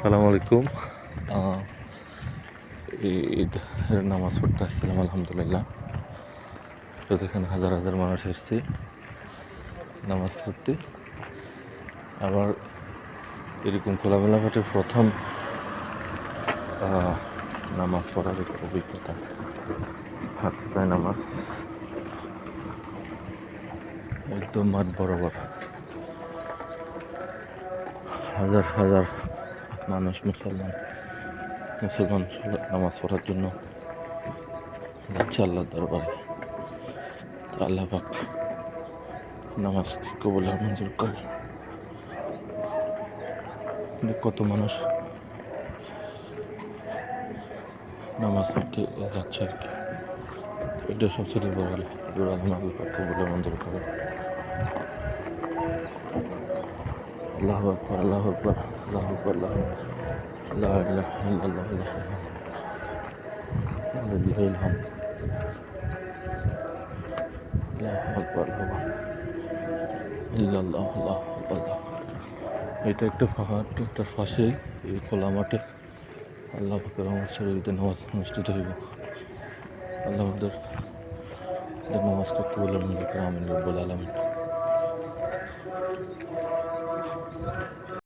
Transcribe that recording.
আসসালামু আলাইকুম। ঈদ নামাজ পড়তে আসছিলাম, আলহামদুলিল্লাহ। তো দেখেন হাজার হাজার মানুষ এসছে নামাজ পড়তে। আবার এরকম খোলামেলা মাঠে প্রথম নামাজ পড়ার অভিজ্ঞতা। হাতে যায় নামাজ। একদম মাঠ বরাবর। হাজার হাজার মানুষ মুসলমান। মুসলমান নামাজ পড়ার জন্য আল্লাহ দরবারে। আল্লাহ পাক নামাজ কবুল মঞ্জুর করে কত মানুষ নামাজ পড়তে যাচ্ছে আর কি। এটা সবচেয়ে বড় আল্লাহ আল্লাহ পাক কবুল মঞ্জুর করে আল্লাহ আকবর আল্লাহ আকবর আল্লাহ আকবর, আল্লাহ আল্লাহ আল্লাহ আল্লাহ আল্লাহ ইলহাম আল্লাহ আকবর, আল্লাহ আল্লাহ আল্লাহ আল্লাহ এটা একটা ফাঁকা একটা ফাঁসে এই খোলা মাঠে আল্লাহ ফাকের আমার শরীরতে নামাজ অনুষ্ঠিত হইব। আল্লাহ আমাদের নামাজ করতে বললাম আমিন রব্বুল আলমিন।